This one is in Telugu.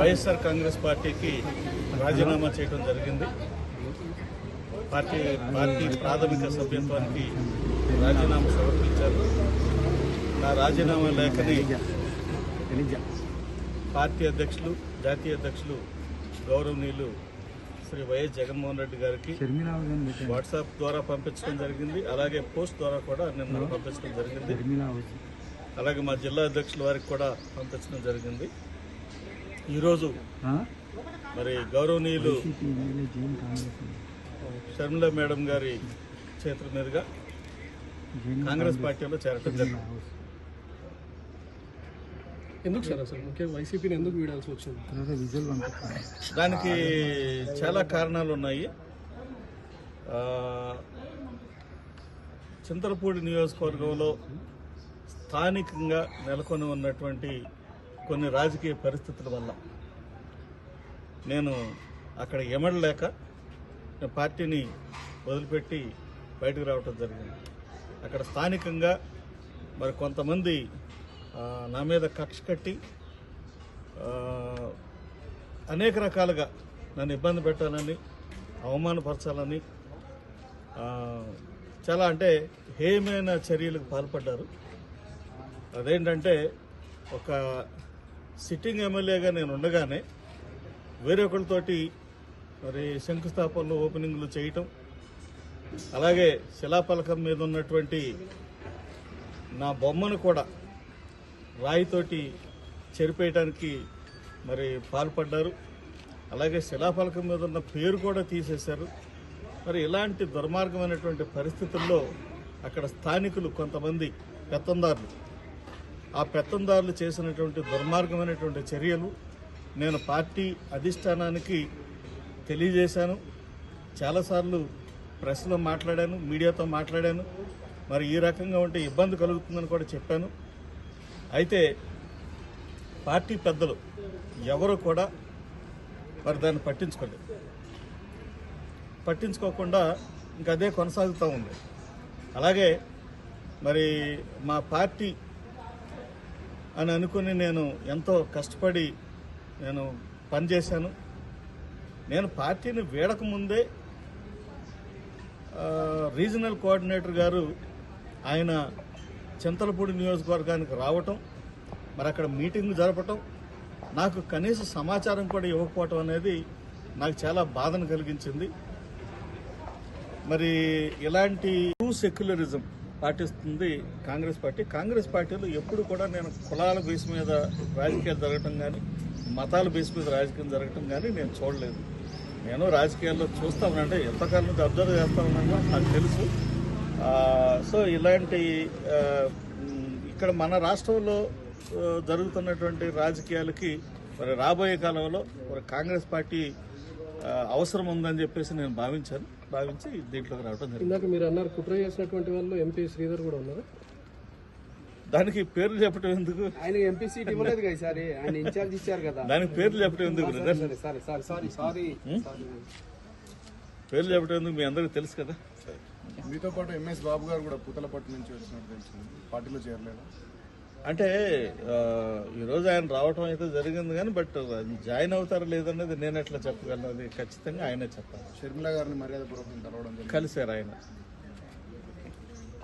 వైఎస్ఆర్ కాంగ్రెస్ పార్టీకి రాజీనామా చేయడం జరిగింది. పార్టీ పార్టీ ప్రాథమిక సభ్యత్వానికి రాజీనామా సమర్పించారు. నా రాజీనామా లేఖని పార్టీ అధ్యక్షులు జాతీయ అధ్యక్షులు గౌరవనీయులు శ్రీ వైఎస్ జగన్మోహన్ రెడ్డి గారికి వాట్సాప్ ద్వారా పంపించడం జరిగింది. అలాగే పోస్ట్ ద్వారా కూడా నిన్న పంపించడం జరిగింది. అలాగే మా జిల్లా అధ్యక్షుల వారికి కూడా పంపించడం జరిగింది. ఈరోజు మరి గౌరవనీయులు షర్మిల మేడం గారి చేతుల మీదుగా కాంగ్రెస్ పార్టీలో చేరటం జరిగింది. ఎందుకు సార్ అసలు? ముఖ్యంగా వైసీపీని ఎందుకు వీడాల్సి వచ్చింది? దానికి చాలా కారణాలు ఉన్నాయి. చింతలపూడి నియోజకవర్గంలో స్థానికంగా నెలకొని ఉన్నటువంటి కొన్ని రాజకీయ పరిస్థితుల వల్ల నేను అక్కడ ఎమడలేక పార్టీని వదిలిపెట్టి బయటకు రావటం జరిగింది. అక్కడ స్థానికంగా మరి కొంతమంది నా మీద కక్ష కట్టి అనేక రకాలుగా నన్ను ఇబ్బంది పెట్టాలని అవమానపరచాలని చాలా అంటే హేయమైన చర్యలకు పాల్పడ్డారు. అదేంటంటే ఒక సిట్టింగ్ ఎమ్మెల్యేగా నేను ఉండగానే వేరే మరి శంకుస్థాపనలు ఓపెనింగ్లు చేయటం అలాగే శిలాఫలకం మీద ఉన్నటువంటి నా బొమ్మను కూడా రాయితోటి చెరిపేయటానికి మరి పాల్పడ్డారు. అలాగే శిలాఫలకం మీద ఉన్న పేరు కూడా తీసేశారు. మరి ఇలాంటి దుర్మార్గమైనటువంటి పరిస్థితుల్లో అక్కడ స్థానికులు కొంతమంది పెత్తందారులు ఆ పెత్తందారులు చేసినటువంటి దుర్మార్గమైనటువంటి చర్యలు నేను పార్టీ అధిష్టానానికి తెలియజేశాను. చాలాసార్లు ప్రెస్లో మాట్లాడాను మీడియాతో మాట్లాడాను. మరి ఈ రకంగా ఉంటే ఇబ్బంది కలుగుతుందని కూడా చెప్పాను. అయితే పార్టీ పెద్దలు ఎవరు కూడా మరి దాన్ని పట్టించుకోలేదు. పట్టించుకోకుండా ఇంకా అదే కొనసాగుతూ ఉంది. అలాగే మరి మా పార్టీ అని అనుకుని నేను ఎంతో కష్టపడి నేను పనిచేశాను నేను పార్టీని వీడక ముందే రీజనల్ కోఆర్డినేటర్ గారు ఆయన చింతలపూడి నియోజకవర్గానికి రావటం మరి అక్కడ మీటింగ్ జరపటం నాకు కనీస సమాచారం కూడా ఇవ్వకపోవటం అనేది నాకు చాలా బాధను కలిగించింది. మరి ఇలాంటి ట్రూ సెక్యులరిజం పాటిస్తుంది కాంగ్రెస్ పార్టీ. కాంగ్రెస్ పార్టీలో ఎప్పుడు కూడా నేను కులాల బేస్ మీద రాజకీయాలు జరగటం కానీ మతాల బేస్ మీద రాజకీయం జరగటం కానీ నేను చూడలేదు. నేను రాజకీయాల్లో చూస్తా ఉన్నాను ఎంతకాలం నుంచి అబ్జర్వ్ చేస్తా ఉన్నాను నాకు తెలుసు. సో ఇలాంటి ఇక్కడ మన రాష్ట్రంలో జరుగుతున్నటువంటి రాజకీయాలకి మరి రాబోయే కాలంలో మరి కాంగ్రెస్ పార్టీ అవసరం ఉందని చెప్పేసి నేను భావించాను. భావించి దీంట్లోకి రావడం జరిగింది. ఇందాక మీరు అన్నారు కుట్ర చేసినటువంటి వాళ్ళు ఎంపీ శ్రీధర్ కూడా ఉన్నారు? దానికి పేర్లు చెప్పడం ఎందుకు? ఆయన ఎంపీ సీట్ ఇవ్వలేదు కదా ఆయన ఇన్ఛార్జ్ ఇచ్చారు కదా. దానికి పేర్లు చెప్పడం ఎందుకు బ్రదర్? సరే సరే సారీ సారీ సారీ. పేర్లు చెప్పడం ఎందుకు మీ అందరికీ తెలుసు కదా? మీతో పాటు ఎంఎస్ బాబు గారు కూడా పూతలపట్టు నుంచి వచ్చినట్టు తెలిసింది పార్టీలో చేరలేదు? అంటే ఈరోజు ఆయన రావటం అయితే జరిగింది కానీ బట్ జాయిన్ అవుతారా లేదనేది నేను ఎట్లా చెప్పగలను? అది ఖచ్చితంగా ఆయనే చెప్పాలి. షర్మిల గారిని మర్యాదపూర్వకంగా కలవడం కలిశారు ఆయన.